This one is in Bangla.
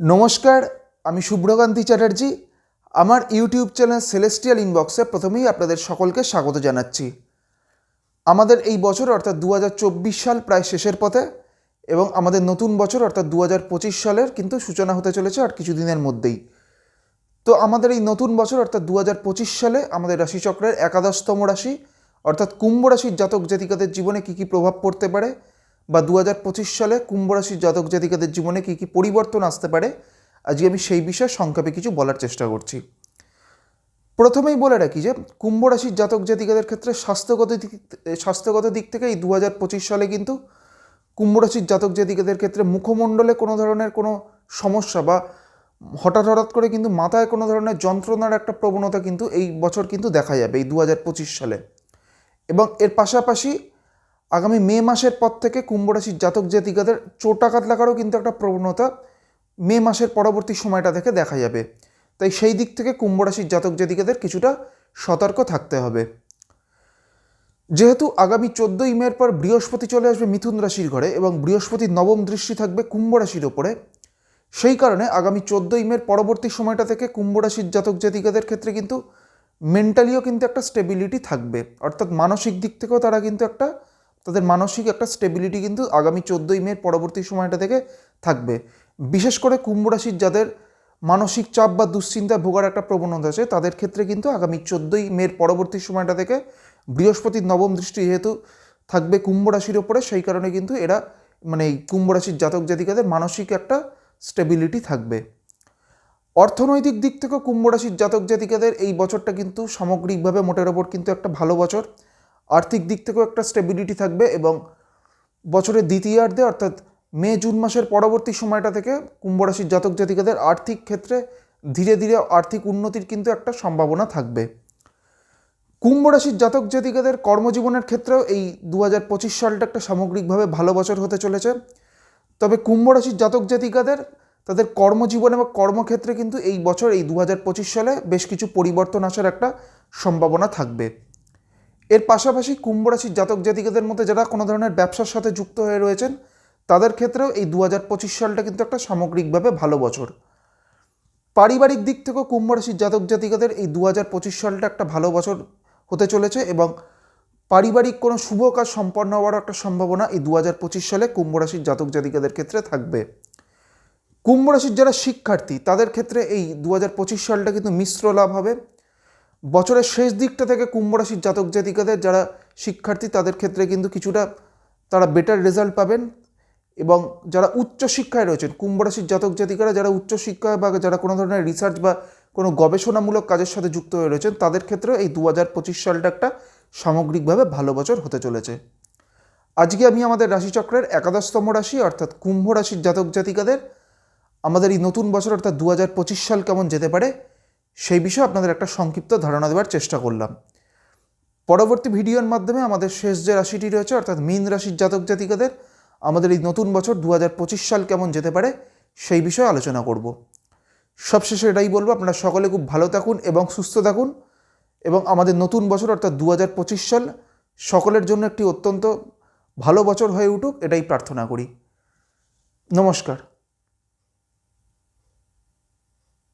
নমস্কার, আমি শুভ্রকান্তি চ্যাটার্জি। আমার ইউটিউব চ্যানেল সেলেস্টিয়াল ইনবক্সে প্রথমেই আপনাদের সকলকে স্বাগত জানাচ্ছি। আমাদের এই বছর, অর্থাৎ দু হাজার চব্বিশ সাল প্রায় শেষের পথে, এবং আমাদের নতুন বছর, অর্থাৎ দু হাজার পঁচিশ সালের কিন্তু সূচনা হতে চলেছে আর কিছুদিনের মধ্যেই। তো আমাদের এই নতুন বছর, অর্থাৎ দু হাজার পঁচিশ সালে, আমাদের রাশিচক্রের একাদশতম রাশি, অর্থাৎ কুম্ভ রাশির জাতক জাতিকাদের জীবনে কী কী প্রভাব পড়তে পারে বা দু হাজার পঁচিশ সালে কুম্ভ রাশির জাতক জাতিকাদের জীবনে কী কী পরিবর্তন আসতে পারে? আজকে আমি সেই বিষয়ে সংক্ষেপে কিছু বলার চেষ্টা করছি। প্রথমেই বলে রাখি যে কুম্ভ রাশির জাতক জাতিকাদের ক্ষেত্রে স্বাস্থ্যগত দিক স্বাস্থ্যগত দিক থেকে এই দু হাজার পঁচিশ সালে কিন্তু কুম্ভ রাশির জাতক জাতিকাদের ক্ষেত্রে মুখমণ্ডলে কোনো ধরনের কোনো সমস্যা বা হঠাৎ হঠাৎ করে কিন্তু মাথায় কোনো ধরনের যন্ত্রণার একটা প্রবণতা কিন্তু এই বছর কিন্তু দেখা যাবে, এই দু হাজার পঁচিশ সালে। এবং এর পাশাপাশি আগামী মে মাসের পর থেকে কুম্ভ রাশির জাতক জাতিকাদের চোটাঘাত লাগারও কিন্তু একটা প্রবণতা মে মাসের পরবর্তী সময়টা থেকে দেখা যাবে। তাই সেই দিক থেকে কুম্ভ রাশির জাতক জাতিকাদের কিছুটা সতর্ক থাকতে হবে। যেহেতু আগামী চোদ্দোই মের পর বৃহস্পতি চলে আসবে মিথুন রাশির ঘরে এবং বৃহস্পতির নবম দৃষ্টি থাকবে কুম্ভ রাশির ওপরে, সেই কারণে আগামী চোদ্দোই মের পরবর্তী সময়টা থেকে কুম্ভ রাশির জাতক জাতিকাদের ক্ষেত্রে কিন্তু মেন্টালিও কিন্তু একটা স্টেবিলিটি থাকবে। অর্থাৎ মানসিক দিক থেকেও তারা কিন্তু একটা তাদের মানসিক একটা স্টেবিলিটি কিন্তু আগামী চোদ্দোই মের পরবর্তী সময়টা থেকে থাকবে। বিশেষ করে কুম্ভ রাশির যাদের মানসিক চাপ বা দুশ্চিন্তা ভোগার একটা প্রবণতা আছে, তাদের ক্ষেত্রে কিন্তু আগামী চোদ্দোই মের পরবর্তী সময়টা থেকে বৃহস্পতির নবম দৃষ্টি যেহেতু থাকবে কুম্ভ রাশির ওপরে, সেই কারণে কিন্তু এরা মানে এই কুম্ভ রাশির জাতক জাতিকাদের মানসিক একটা স্টেবিলিটি থাকবে। অর্থনৈতিক দিক থেকেও কুম্ভ রাশির জাতক জাতিকাদের এই বছরটা কিন্তু সামগ্রিকভাবে মোটের ওপর কিন্তু একটা ভালো বছর। আর্থিক দিক থেকেও একটা স্টেবিলিটি থাকবে এবং বছরের দ্বিতীয়ার্ধে অর্থাৎ মে, জুন মাসের পরবর্তী সময়টা থেকে কুম্ভ রাশির জাতক জাতিকাদের আর্থিক ক্ষেত্রে ধীরে ধীরে আর্থিক উন্নতির কিন্তু একটা সম্ভাবনা থাকবে। কুম্ভ রাশির জাতক জাতিকাদের কর্মজীবনের ক্ষেত্রেও এই দু হাজার পঁচিশ সালটা একটা সামগ্রিকভাবে ভালো বছর হতে চলেছে। তবে কুম্ভ রাশির জাতক জাতিকাদের, তাদের কর্মজীবন এবং কর্মক্ষেত্রে কিন্তু এই বছর, এই দু হাজার পঁচিশ সালে বেশ কিছু পরিবর্তন আসার একটা সম্ভাবনা থাকবে। এর পাশাপাশি কুম্ভ রাশির জাতক জাতিকাদের মধ্যে যারা কোনো ধরনের ব্যবসার সাথে যুক্ত হয়ে রয়েছেন, তাদের ক্ষেত্রেও এই দু হাজার পঁচিশ সালটা কিন্তু একটা সামগ্রিকভাবে ভালো বছর। পারিবারিক দিক থেকেও কুম্ভ রাশির জাতক জাতিকাদের এই দু হাজার পঁচিশ সালটা একটা ভালো বছর হতে চলেছে এবং পারিবারিক কোনো শুভ কাজ সম্পন্ন হওয়ার একটা সম্ভাবনা এই দু হাজার পঁচিশ সালে কুম্ভ রাশির জাতক জাতিকাদের ক্ষেত্রে থাকবে। কুম্ভ রাশির যারা শিক্ষার্থী, তাদের ক্ষেত্রে এই দু হাজার পঁচিশ সালটা কিন্তু মিশ্র লাভ হবে। বছরের শেষ দিকটা থেকে কুম্ভ রাশির জাতক জাতিকাদের যারা শিক্ষার্থী, তাদের ক্ষেত্রে কিন্তু কিছুটা তারা বেটার রেজাল্ট পাবেন এবং যারা উচ্চ শিক্ষায় রয়েছেন, কুম্ভ রাশির জাতক জাতিকারা যারা উচ্চ শিক্ষায় বা যারা কোনো ধরনের রিসার্চ বা কোনো গবেষণামূলক কাজের সাথে যুক্ত হয়ে রয়েছেন, তাদের ক্ষেত্রে এই দু হাজার পঁচিশ সালটা একটা সামগ্রিকভাবে ভালো বছর হতে চলেছে। আজকে আমি আমাদের রাশিচক্রের একাদশতম রাশি অর্থাৎ কুম্ভ রাশির জাতক জাতিকাদের আমাদের এই নতুন বছর অর্থাৎ দু হাজার পঁচিশ সাল কেমন যেতে পারে সেই বিষয়ে আপনাদের একটা সংক্ষিপ্ত ধারণা দেওয়ার চেষ্টা করলাম। পরবর্তী ভিডিওর মাধ্যমে আমাদের শেষ যে রাশিটি রয়েছে, অর্থাৎ মীন রাশির জাতক জাতিকাদের, আমাদের এই নতুন বছর দু হাজার পঁচিশ সাল কেমন যেতে পারে, সেই বিষয়ে আলোচনা করব। সবশেষে এটাই বলব, আপনারা সকলে খুব ভালো থাকুন এবং সুস্থ থাকুন এবং আমাদের নতুন বছর, অর্থাৎ দু হাজার পঁচিশ সাল, সকলের জন্য একটি অত্যন্ত ভালো বছর হয়ে উঠুক, এটাই প্রার্থনা করি। নমস্কার।